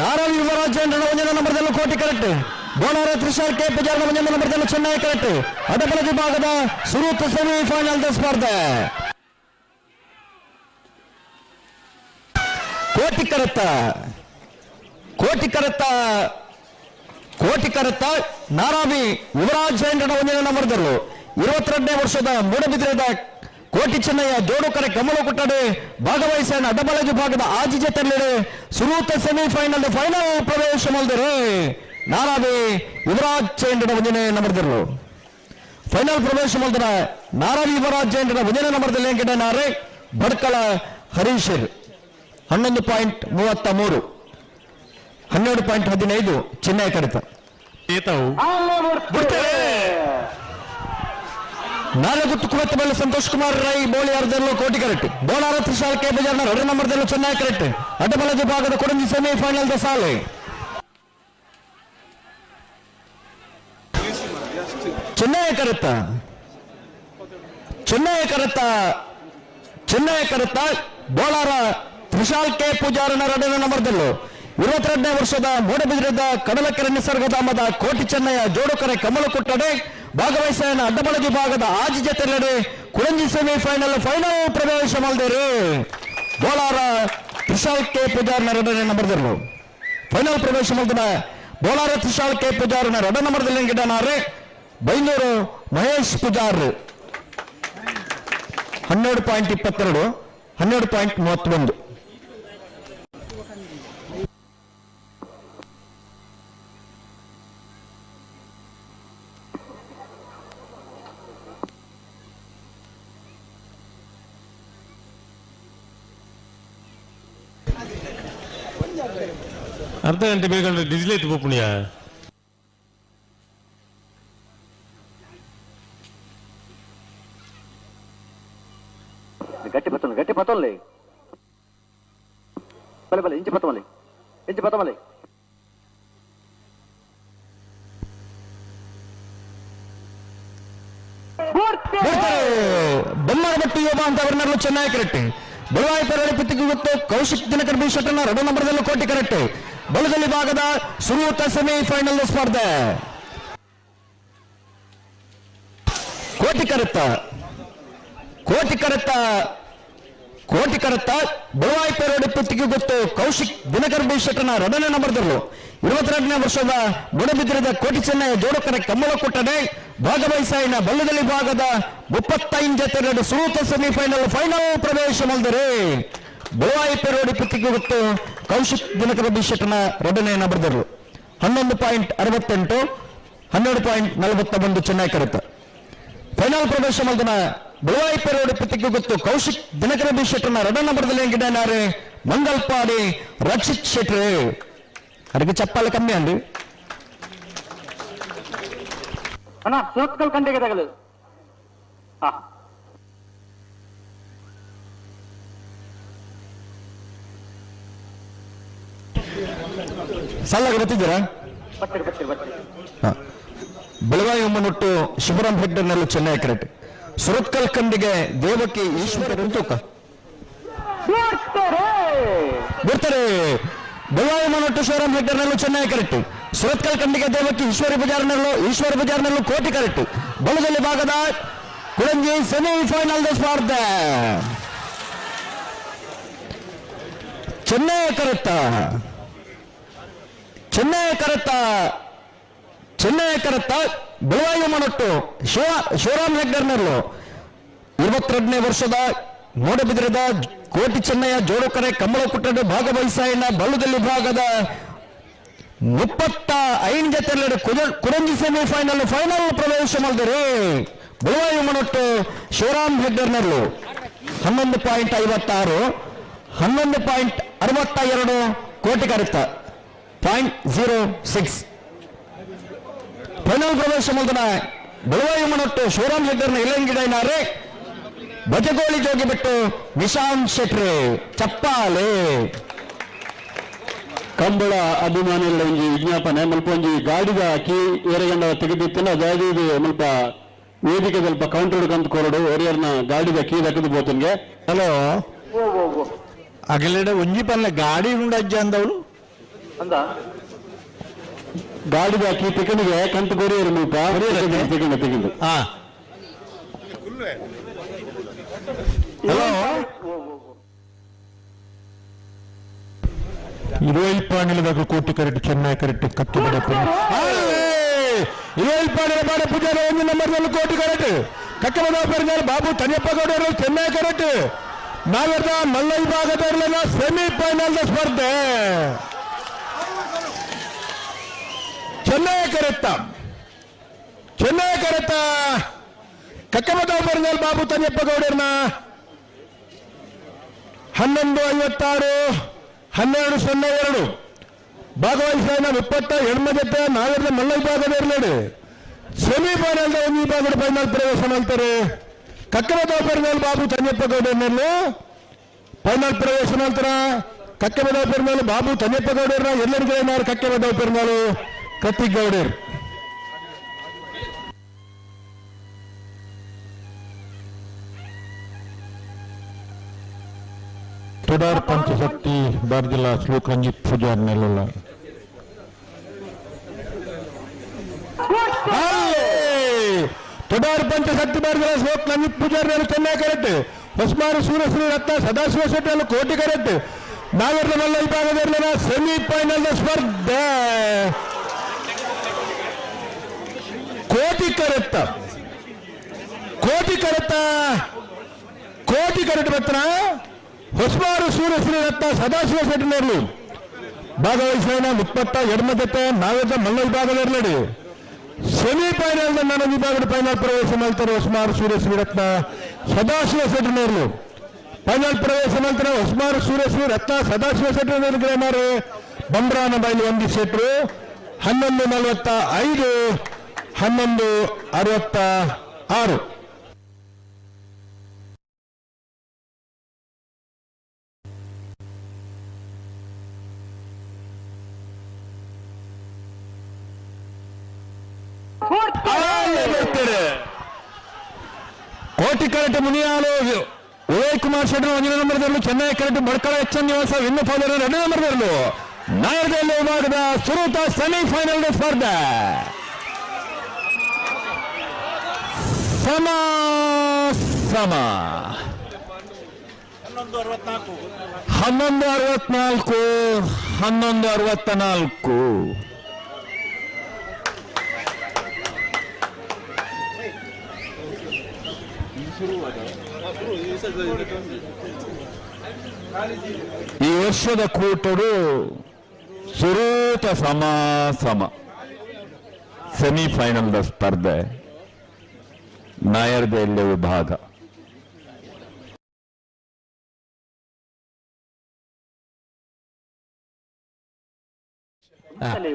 ನಾರಾಯಣ ಯುವರಾಜ್ ಒಂದನೇ ನಂಬರ್ದಲ್ಲೂ ಕೋಟಿ ಕರೆಕ್ಟ್ ಬೋನಾರ ತ್ರಿಶಾಲ್ ಕೆ ಪೂಜಾರ ಒಂದನೇ ನಂಬರ್ದಲ್ಲೂ ಚೆನ್ನೈ ಕರೆಕ್ಟ್ ಅಡಬಲ ವಿಭಾಗದ ಸುರೂತ್ ಸೆಮಿಫೈನಲ್ ಸ್ಪರ್ಧೆ. ಕೋಟಿ ಕರೆತ್ತ. ಕೋಟಿ ಕರೆತ್ತ. ಕೋಟಿ ಕರೆತ್ತ ನಾರಾವಿ ಯುವರಾಜ್ ಎಂಟು ಒಂದನೇ ನಂಬರ್ದಲ್ಲೂ ಇರುವತ್ತೆರಡನೇ ವರ್ಷದ ಮೂಡಬಿದ್ರದ ಕೋಟಿ ಚೆನ್ನಯ್ಯ ಜೋಡು ಕರೆ ಕಮಲ ಕೊಟ್ಟಡೆ ಭಾಗವಹಿಸ ಅಡ್ಡಬಲ ಭಾಗದ ಆಜಿ ಜೊತೆಯಲ್ಲಿ ಸುರೂತ ಸೆಮಿಫೈನಲ್ ಫೈನಲ್ ಪ್ರವೇಶ ಮಾಡಿದರೆ ನಾರಾವಿ ಯುವರಾಜ್ ಚೇಂಡಿನ ವಂಜನೆ ನಂಬರ್ದರು ಫೈನಲ್ ಪ್ರವೇಶ ಮಾಡಿದ್ರ ನಾರಾವಿ ಯುವರಾಜ್ ಚೇಂಡಿನ ವಂಜನೆ ನಂಬರ್ದಲ್ಲಿ ಹೆಂಗಿಡ ನಾರೆ ಬಡ್ಕಳ ಹರೀಶರ್ ಹನ್ನೊಂದು ಪಾಯಿಂಟ್ ಮೂವತ್ತ ಮೂರು. ಹನ್ನೆರಡು ಪಾಯಿಂಟ್ ಹದಿನೈದು ಚೆನ್ನೈ ಕಡಿತ. ಗುತ್ತು ಕುವತ್ತ ಮೇಲೆ ಸಂತೋಷ್ ಕುಮಾರ್ ರೈ, ಬೋಳಿ ಕೋಟಿ ಕರೆಕ್ಟ್. ಬೋಳಾರ ತ್ರಿಶಾಲ್ ಕೆ. ಬಜಾರ್ನ ಎರಡು ನಂಬರ್ದಲ್ಲೂ ಚೆನ್ನೈ ಕರೆಕ್ಟ್. ಅಡ್ಡಬಲ ಭಾಗದ ಕೊಡಂಜಿ ಸೆಮಿಫೈನಲ್ ಸಾಲೆ. ಚೆನ್ನೈ ಕರೆತ್ತ. ಚೆನ್ನೈ ಕರೆತ್ತ. ಚೆನ್ನೈ ಕರೆತ್ತ. ಬೋಳಾರ ತ್ರಿಶಾಲ್ ಕೆ. ಪೂಜಾರನ ಎರಡನೇ ನಂಬರ್ದಲ್ಲೂ. ಇರುವತ್ತೆರಡನೇ ವರ್ಷದ ಮೂಡಬಿದ್ರದ ಕಡಲಕೆರೆ ನಿಸರ್ಗಧಾಮದ ಕೋಟಿ ಚೆನ್ನಯ್ಯ ಜೋಡುಕರೆ ಕಮಲ ಕೊಟ್ಟಡೆ ಭಾಗವಹಿಸೋಣ. ಅಡ್ಡಬಳ ವಿಭಾಗದ ಆಜಿ ಜೊತೆಲೆಡೆ ಕುಳಂಜಿ ಸೆಮಿಫೈನಲ್ ಫೈನಲ್ ಪ್ರವೇಶ ಮಾಡಿದರು ಬೋಲಾರ ತ್ರಿಶಾಲ್ ಕೆ. ಪೂಜಾರನ ಎರಡನೇ ನಂಬರ್ದಲ್ಲೂ ಫೈನಲ್ ಪ್ರವೇಶ ಮಾಡಿದ ಬೋಲಾರ ತ್ರಿಶಾಲ್ ಕೆ. ಪೂಜಾರನ ಎರಡನೇ ನಂಬರ್ದಲ್ಲಿ ಗಿಡನಾರೆ ಬೈನೂರು ಮಹೇಶ್ ಪೂಜಾರ್. ಹನ್ನೆರಡು ಪಾಯಿಂಟ್ ಇಪ್ಪತ್ತೆರಡು, ಹನ್ನೆರಡು ಪಾಯಿಂಟ್ ಮೂವತ್ತೊಂದು. ಅರ್ಧ ಗಂಟೆ ಬೇಗ ಡಿಜಿಲ್ ಐತಿ ಪುಣ್ಯ గట్టి పత్తం గట్టి పత్తంలే భలే భలే ఇంచి పత్తమలే ఇంచి పత్తమలే ಬಿಡ್ತಾರೆ ಬೊಮ್ಮರಬಟ್ಟಿ ಯೋಗ ಅಂತ ಅವರನ್ನೆಲ್ಲ ಚೆನ್ನಾಗಿ ಪೆರಳಿ ಪುತ್ತಿಗೆ ಗೊತ್ತು. ಕೌಶಿಕ್ ದಿನಕರ್ ಬಿ ಶೆಟ್ಟರ್ನ ಎರಡು ನಂಬರ್ದಲ್ಲೂ ಕೋಟಿ ಕರೆಕ್ಟ್ ಬಲದಲ್ಲಿ ಭಾಗದ ಸುರೂತ ಸೆಮಿಫೈನಲ್ ಸ್ಪರ್ಧೆ. ಕೋಟಿ ಕರೆತ. ಕೋಟಿ ಕರೆತ್ತ ಕೋಟಿ ಕರತ್ತ ಪೆರಡಿ ಪುತ್ತಿಗೆ ಗೊತ್ತು ಕೌಶಿಕ್ ದಿನಕರ್ ಬಿ ಶೆಟ್ಟರ್ನ ನಂಬರ್ದರು ನಂಬರ್ದಲ್ಲೂ ಇರುವತ್ತೆರಡನೇ ವರ್ಷದ ಮುಡಬಿದ್ರದ ಕೋಟಿ ಚೆನ್ನೈ ಜೋಡಕರ ಕಮ್ಮಲ ಕೊಟ್ಟಡೆ ಭಾಗವಹಿಸಾಯಿನ ಬಲ್ಲದಲ್ಲಿ ಭಾಗದ ಮುಪ್ಪತ್ತೈದು ಜೊತೆ ಎರಡು ಸುರೂತ ಸೆಮಿಫೈನಲ್ ಫೈನಲ್ ಪ್ರವೇಶ ಮಾಡಿದರೆ ಬಳುವಾಯಿ ಪೆರೋಡಿ ಪುತ್ತಿಗೆ ಗೊತ್ತು ಕೌಶಿಕ್ ದಿನಕರ ಬಿಶೆಟ್ನ ಎರಡನೇ ನಂಬರ್ದರು ಹನ್ನೊಂದು ಪಾಯಿಂಟ್ ಅರವತ್ತೆಂಟು, ಹನ್ನೆರಡು ಪಾಯಿಂಟ್ ನಲವತ್ತ ಒಂದು ಚೆನ್ನೈ ಕರೆತ ಫೈನಲ್ ಪ್ರವೇಶ ಮಾಡಿದ ಬುಳಾಯಿಪೇರೋಡಿ ಪತಿಗೆ ಗೊತ್ತು. ಕೌಶಿಕ್ ದಿನಕರ ಬಿ ಶೆಟ್ಟರ್ನ ರಡನ್ನ ಬಡದಲ್ಲಿ ಗಿಡನಾರೆ ಮಂಗಲ್ಪಾಡಿ ರಕ್ಷಿತ್ ಶೆಟ್ಟರ್. ಅದಕ್ಕೆ ಚಪ್ಪಾಲೆ ಕಮ್ಮಿ ಅಂದ್ರಿ ಅಣ್ಣ ಸೋತ್ಕಲ್ ಹಾ. ಬರ್ತಿದ್ದೀರಾ? ಬೆಳಗಾವಿ ಒಮ್ಮನೊಟ್ಟು ಶಿವರಾಮ್ ಹೆಡ್ಡರ್ನಲ್ಲೂ ಚೆನ್ನೈ ಕರೆಕ್ಟ್ ಸುರತ್ಕಲ್ ಕಂಡಿಗೆ ದೇವಕಿ ಈಶ್ವರ ತೂಕ ಬರ್ತಾರೆ. ಬಳ್ಳಾರಿ ಒಮ್ಮನೊಟ್ಟು ಶಿವರಾಮ್ ಹೆಗ್ಗರ್ನಲ್ಲೂ ಚೆನ್ನೈ ಕರೆಕ್ಟ್. ಸುರತ್ಕಲ್ ಕಂಡಿಗೆ ದೇವಕಿ ಈಶ್ವರಿ ಬಜಾರ್ನಲ್ಲೂ, ಈಶ್ವರ ಬಜಾರ್ನಲ್ಲೂ ಕೋಟಿ ಕರೆಕ್ಟ್. ಬಲದಲ್ಲಿ ಭಾಗದ ಕುಳಂಜಿ ಸೆಮಿಫೈನಲ್ ಸ್ಪರ್ಧೆ. ಚೆನ್ನೈ ಕರೆತ್ತ ಚೆನ್ನೈ ಕರೆತ್ತ ಚೆನ್ನೈ ಕರೆತ್ತ ಬೆಳವಾಯು ಮನಟ್ಟು, ಶಿವ, ಶಿವರಾಮ್ ಹೆಗ್ಡರ್ನಲ್ಲೂ ಇರುವತ್ತೆರಡನೇ ವರ್ಷದ ಮೂಡಬಿದ್ರದ ಕೋಟಿ ಚೆನ್ನಯ್ಯ ಜೋಡುಕರೆ ಕಮಲ ಕುಟ್ಟಡ ಭಾಗವಹಿಸಾಯಣ ಬಳ್ಳದಲ್ಲಿ ಭಾಗದ ಮುಪ್ಪತ್ತ ಐದು ಜೊತೆಲೆರಡು ಕುರಂಜಿ ಸೆಮಿಫೈನಲ್ ಫೈನಲ್ ಪ್ರವೇಶ ಮಾಡಿದರೆ. ಬೆಳವಾಯು ಮನಟ್ಟು ಶಿವರಾಮ್ ಹೆಗ್ಡರ್ನಲ್ಲೂ ಹನ್ನೊಂದು ಪಾಯಿಂಟ್ ಐವತ್ತಾರು, ಹನ್ನೊಂದು ಪಾಯಿಂಟ್ ಅರವತ್ತ ಎರಡು ಕೋಟಿ ಕರೆತ್ತ ಪಾಯಿಂಟ್ ಜೀರೋ ಸಿಕ್ಸ್ ಮಾನವ ಪ್ರವೇಶ ಮುಗಿದನ ಬಳುವಾಯು ಮನೊಟ್ಟು ಶಿವರಾಮ್ ಶೆಟ್ಟರ್ನ ಇಲ್ಲಂಗಿದೈನಾರೆ ಬಜಗೋಳಿ ಜೋಗಿ ಬಿಟ್ಟು ನಿಶಾಂತ್ ಶೆಟ್ರು ಚಪ್ಪಾಲೆ ಕಂಬಳ ಅಭಿಮಾನಿಗಳ ಒಂಜಿ ವಿಜ್ಞಾಪನೆ ಮಲ್ಪ ಒಂಜಿ ಗಾಡಿದ ಅಕ್ಕಿ ಏರಗಂಡ ತೆಗೆದಿತ್ತಿನ ಜಾಗೀದು ಮಲ್ಪ ವೇದಿಕೆ ಸ್ವಲ್ಪ ಕೌಂಟರ್ ಹಿಡ್ಕಂತ ಕೊರಡು ಒರಿಯರ್ನ ಗಾಡಿದ ಕೀ ದಕ್ಕದು ಬೋತನ್ಗೆ. ಹಲೋ. ಅಗಲೆಡೆ ಒಂಜಿ ಪಲ್ಲ ಗಾಡಿ ಉಂಡಜ್ಜ ಅಂದವಳು? ಅಂದ. ಗಾಡಿದ ಕೀ ತಿಕ್ಕಣಿಗೆ ಕಂತು ಕೊರಿಯರು ಮುಲ್ಪ ತೆಗಿಂದು ತೆಗಿಂದು ಹಾ ಹಲೋ ಇರುವೈ ಪಾಣಿಲದಾಗ ಕೋಟಿ ಕರೆಕ್ಟ್ ಚೆನ್ನೈ ಕರೆಕ್ಟ್ ಕತ್ತು ಬಡಪ ಇರುವೈ ಪಾಣಿಲ ಬಾಡ ಪೂಜಾರ ಒಂದು ನಂಬರ್ನಲ್ಲಿ ಕೋಟಿ ಕರೆಕ್ಟ್ ಕಕ್ಕಮದ ಪೆರಿಗಾಲ್ ಬಾಬು ತನಿಯಪ್ಪ ಗೌಡರು ಚೆನ್ನೈ ಕರೆಕ್ಟ್ ನಾವೆಲ್ಲ ಮಲ್ಲ ವಿಭಾಗದವರೆಲ್ಲ ಸೆಮಿ ಫೈನಲ್ ಸ್ಪರ್ಧೆ ಚೆನ್ನೈ ಕರೆತ್ತ ಚೆನ್ನೈ ಕರೆತ್ತ ಕಕ್ಕಮದ ಪೆರಿಗಾಲ್ ಬಾಬು ತನ್ನಪ್ಪ ಗೌಡರ್ನ ಹನ್ನೊಂದು ಐವತ್ತಾರು, ಹನ್ನೆರಡು, ಸೊನ್ನೆ, ಎರಡು. ಭಾಗವಹಿಸಿದ ಇಪ್ಪತ್ತ ಹೆಣ್ಮ ಜೊತೆ ನಾವೆಲ್ಲ ಮಲ್ಲ ವಿಭಾಗದ ಇರಲಿ ಸೆಮಿಫೈನಲ್ ಒಂದು ವಿಭಾಗದ ಫೈನಲ್ ಪ್ರವೇಶ ಮಾಡ್ತಾರೆ. ಕಕ್ಕಮದ ಪೆರ್ನಾಲ್ ಬಾಬು ತನ್ಯಪ್ಪ ಗೌಡರ್ನಲ್ಲಿ ಫೈನಲ್ ಪ್ರವೇಶ ಕಕ್ಕಮದ ಪೆರ್ನಾಲ್ ಬಾಬು ತನ್ನಪ್ಪ ಗೌಡರ್ನ ಎಲ್ಲರಿಗೂ ಏನಾರು ಕತ್ತಿ ಗೌಡರ್. ತುಡಾರ್ ಪಂಚಶಕ್ತಿ ಬಾರ್ಜಿಲ ಶ್ಲೋಕ್ ರಂಜಿತ್ ಪೂಜಾರ್ ನೆಲಲ್ಲ ತುಡಾರ್ ಪಂಚಶಕ್ತಿ ಬಾರ್ಜಿಲ ಶ್ಲೋಕ್ ರಂಜಿತ್ ಪೂಜಾರ್ ನೆಲ ಚೆನ್ನೈ ಕರೆಕ್ಟ್ ಹೊಸ್ಮಾರು ಸೂರ್ಯಶ್ರೀ ರತ್ನ ಸದಾಶಿವ ಶೆಟ್ಟಿ ಕೋಟಿ ಕರೆಕ್ಟ್ ಮಲ್ಲ ವಿಭಾಗದಲ್ಲಿನ ಸೆಮಿಫೈನಲ್ ಸ್ಪರ್ಧೆ. ಕೋಟಿ ಕೋಟಿಕರತ್ತ. ಕೋಟಿ ಕರೆಕ್ಟ ಕೋಟಿ ಕರೆಕ್ಟ್ ಬರ್ತನ ಹೊಸಬಾರು ಸೂರ್ಯಶ್ರೀ ರತ್ನ ಸದಾಶಿವ ಶೆಟ್ಟಿನವರು. ಭಾಗವಹಿಸಿದ ಮುಪ್ಪತ್ತ ಎಡಮ ಜೊತೆ ನಾವೆಲ್ಲ ಮಲ್ಲ ವಿಭಾಗದಲ್ಲಿ ಸೆಮಿಫೈನಲ್ ನನ್ನ ವಿಭಾಗದ ಫೈನಲ್ ಪ್ರವೇಶ ಮಾಡ್ತಾರೆ ಹೊಸಮಾರು ಸೂರ್ಯಶ್ರೀ ರತ್ನ ಸದಾಶಿವ ಶೆಟ್ಟಿನವರು. ಫೈನಲ್ ಪ್ರವೇಶ ಮಾಡ್ತಾರೆ ಹೊಸಮಾರು ಸೂರ್ಯಶ್ರೀ ರತ್ನ ಸದಾಶಿವ ಶೆಟ್ಟಿನವರು ಏನಾರು ಬಂಬ್ರಾನ ಬೈಲಿ ಒಂದು ಸೆಟ್ರು ಹನ್ನೊಂದು ನಲವತ್ತ ಐದು. ಹನ್ನೊಂದು ಅರವತ್ತ ಆರು. ಕೋಟಿ ಕರೆಕ್ಟ್ ಮುನಿಯಾಲು ಉದಯ್ ಕುಮಾರ್ ಶೆಟ್ಟಿ ಒಂದನೇ ನಂಬರ್ದಲ್ಲೂ, ಚೆನ್ನೈ ಕರೆಕ್ಟ್ ಬಡ್ಕಳ ಎಚ್ ಎನ್ ನಿವಾಸ ವಿನ್ನು ಫಾದರ್ ಎರಡನೇ ನಂಬರ್ದಲ್ಲೂ. ನಾಯಕದಲ್ಲಿ ವಿಭಾಗದ ಸುರೂತ ಸೆಮಿಫೈನಲ್ ಸ್ಪರ್ಧೆ. ಸಮ ಸಮ ಹನ್ನೊಂದು ಅರವತ್ನಾಲ್ಕು ಹನ್ನೊಂದು ಅರವತ್ತ ನಾಲ್ಕು ಈ ವರ್ಷದ ಕೂಟರು ಸುರೂಪ ಸಮ ಸಮ. ಸೆಮಿಫೈನಲ್ ಸ್ಪರ್ಧೆ. ನಾಯರ್ದ ವಿಭಾಗ.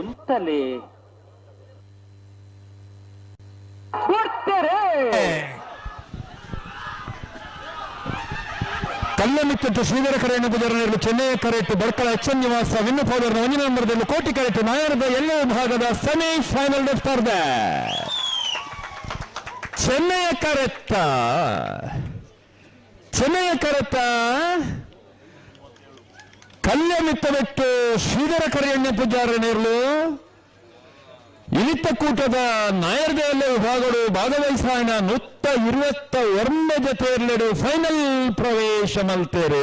ಉಂಟಲೆ ಕಲ್ಲಮಿತ್ತಟ್ಟು ಶ್ರೀಧರ ಕರೆಯನ್ನು ಬುಧರನಲ್ಲಿ ಚೆನ್ನೈ ಕರೆಟ್ಟು ಬರ್ಕಳ ಎಚ್ ಎನ್ ನಿವಾಸ ವಿನ್ನು ಪೌಡರ್ನ ಒಂದನೇ ನಂಬರ್ದಲ್ಲಿ ಕೋಟಿ ಕರೆಕ್ಟ್ ನಾಯರದ ಎಲ್ಲ ವಿಭಾಗದ ಸೆಮಿಫೈನಲ್ ಸ್ಪರ್ಧೆ. ಚೆನ್ನೈಯ ಕರೆತ್ತ ಚೆನ್ನಯ ಕರೆತ್ತ ಕಲ್ಯಮಿತ್ತವೆಟ್ಟು ಶ್ರೀಧರ ಕರೆಯಣ್ಣ ಪೂಜಾರನೇರ್ಲು ಇಳಿತ ಕೂಟದ ನಾಯರ್ದೆಯಲ್ಲ ವಿಭಾಗಗಳು ಭಾಗವಹಿಸಾಯಣ ನುತ್ತ ಇರುವತ್ತ ಒರ್ಮ ಜೊತೆಯಲ್ಲೆಡು ಫೈನಲ್ ಪ್ರವೇಶ ಮಲ್ತೇರು.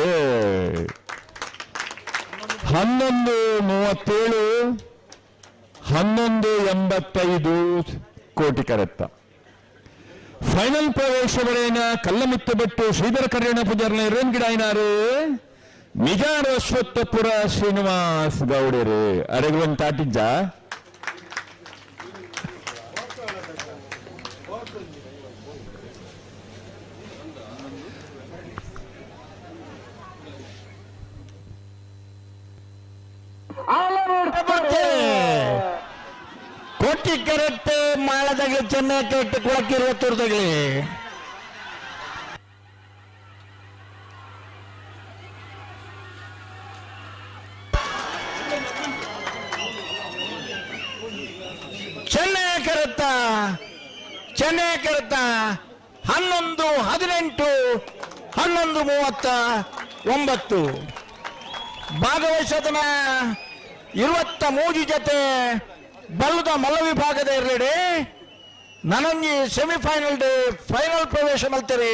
ಹನ್ನೊಂದು ಮೂವತ್ತೇಳು, ಹನ್ನೊಂದು ಎಂಬತ್ತೈದು ಕೋಟಿ ಕರೆತ್ತ ఫైనల్ ప్రవేశమైన కళ్ళమిత్తబెట్టు శ్రీధర కళ్యాణ పూజారుల రేంకిడు అయినారు నిజార అశ్వత్థపుర శ్రీనివాస్ గౌడరు అరగులను దాటించా All over the ಕೊಟ್ಟಿ ಕರೆಕ್ಟ್ ಮಾಳದಾಗಲಿ ಚೆನ್ನಾಗಿ ಕೆಟ್ಟು ಕೊಳಕಿರುವ ಇರುವತ್ತೂರ್ದಾಗಲಿ ಚೆನ್ನಾಗಿ ಕರುತ್ತ ಚೆನ್ನಾಗಿ ಕರುತ್ತ ಹನ್ನೊಂದು ಹದಿನೆಂಟು, ಹನ್ನೊಂದು ಮೂವತ್ತ ಒಂಬತ್ತು. ಭಾಗವಹಿಸೋದನ್ನ ಇರುವತ್ತ ಮೂಜಿ ಜೊತೆ ಬಲ್ಲದ ಮಲ್ಲ ವಿಭಾಗದ ಇರಲಿ ನನಂಗಿ ಸೆಮಿಫೈನಲ್ ಡೇ, ಫೈನಲ್ ಪ್ರವೇಶ ಮಲ್ತರಿ.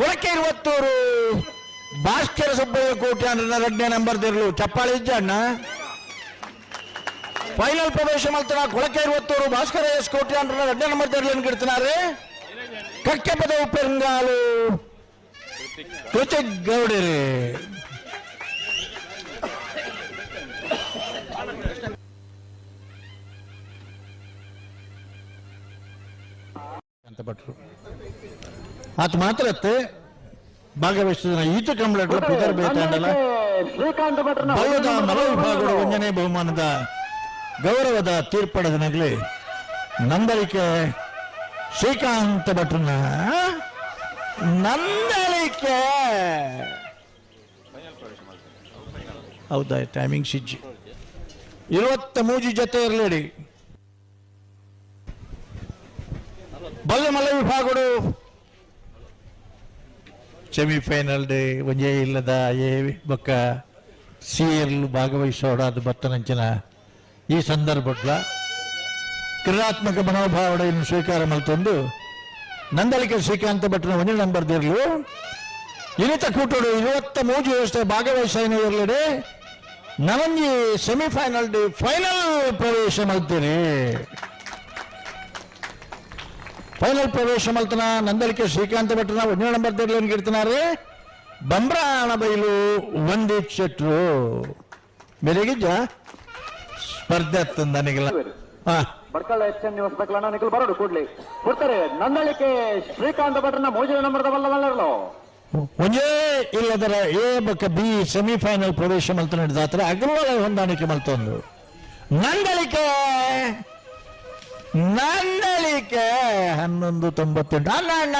ಕೊಳಕೆ ಇರುವತ್ತೂರು, ಭಾಸ್ಕರ ಸುಬ್ಬಯ್ಯ ಕೋಟಿ ಅಂದ್ರೆ ಎರಡನೇ ನಂಬರ್ ದಿರ್ಲು ಚಪ್ಪಾಳೆ ಇಜ್ಜ ಅಣ್ಣ. ಫೈನಲ್ ಪ್ರವೇಶ ಮಲ್ತನ ಕೊಳಕೆ ಇರುವತ್ತೂರು, ಭಾಸ್ಕರ ಎಸ್ ಕೋಟಿ ಎರಡನೇ ನಂಬರ್ ದಿರ್ಲು ಕಿಡ್ತಿನಾರೆ ಕಕ್ಕೆ ಪದ ಉಪ್ಪೆರಂಗಾಲು ಕೃತಿಕ್ ಗೌಡರೇ. ಅಂತ ಭಟ್ರು. ಆತ ಮಾತ್ರ ಅತ್ತೆ ಭಾಗವಹಿಸಿದ ಈತ ಬೇತಾಂಡಲ ಮಲ ವಿಭಾಗದ ವಂಜನೆ ಬಹುಮಾನದ ಗೌರವದ ತೀರ್ಪಡದನಾಗಲಿ ನಂದಲಿಕೆ ಶ್ರೀಕಾಂತ ಭಟ್ರನ್ನ ನಂದಲಿಕೆ. ಹೌದಾ ಟೈಮಿಂಗ್ ಸಿಜ್ಜಿ ಇರುವತ್ತ ಮೂಜಿ ಜೊತೆ ಇರಲೇಡಿ ಬಲ್ಲ ಮಲ್ಲ ವಿಭಾಗಗಳು. ಸೆಮಿಫೈನಲ್ ಡೇ ಒಂಜೇ ಇಲ್ಲದ ಏ ಬೊಕ್ಕ ಸಿಎಲ್ ಭಾಗವಹಿಸೋಡ ಅದು ಬತ್ತನಂಚಿನ ಈ ಸಂದರ್ಭದ ಕ್ರೀಡಾತ್ಮಕ ಮನೋಭಾವನೆಯನ್ನು ಸ್ವೀಕಾರ ಮಲ್ತೊಂದು. ನಂದಳಿಕೆ ಶ್ರೀಕಾಂತ ಭಟ್ನ ಒಂದೇ ನಂಬರ್ ದಿರ್ಲು. ಇನಿತ ಕೂಟೋಡು ಇವತ್ತ ಮೂಜು ವ್ಯವಸ್ಥೆ ಭಾಗವಹಿಸಿನ ಇರಲಿಡೆ ನನಂಜಿ ಸೆಮಿಫೈನಲ್ ಡೇ, ಫೈನಲ್ ಪ್ರವೇಶ ಮಲ್ತೀರಿ ಫೈನಲ್ ಪ್ರವೇಶ ಮಲ್ತನ ನಂದಳಿಕೆ ಶ್ರೀಕಾಂತ ಭಟ್ರನ ಒಂದನೇ ನಂಬರ್ ದಿರ್ಲು ಇಡ್ತಿನಾರೆ ಬಂಬ್ರಾಣ ಬೈಲು ವಂದಿತ್ ಶೆಟ್ರು ಬೆಳಗಿಜ್ಜ ಸ್ಪರ್ಧೆ ತಂದ ನನಗೆಲ್ಲ ಹಾ ಬಡ್ಕಳ ಎಚ್ ಎನ್ ನಿವಾಸ ಬೇಕಲ್ಲ ನಿಖಲ್ ಬರೋಡು ಕೂಡ್ಲಿ ಕೊಡ್ತಾರೆ ನಂದಳಿಕೆ ಶ್ರೀಕಾಂತ್ ಭಟ್ರನ ಮೂಜಿನ ನಂಬರ್ದ ಬಲ್ಲ ಬಲ್ಲರ್ಲು ಒಂದೇ ಇಲ್ಲದರ ಎ ಬೊಕ್ಕ ಬಿ ಸೆಮಿಫೈನಲ್ ಪ್ರವೇಶ ಮಲ್ತ ನಡೆದಾತ್ರ ಅಗ್ರವಾಲ ಹೊಂದಾಣಿಕೆ ಮಲ್ತೊಂದು ನಂದಳಿಕೆ ನಂದಳಿಕೆ ಹನ್ನೊಂದು ತೊಂಬತ್ತೆಂಟು. ಅಣ್ಣ ಅಣ್ಣ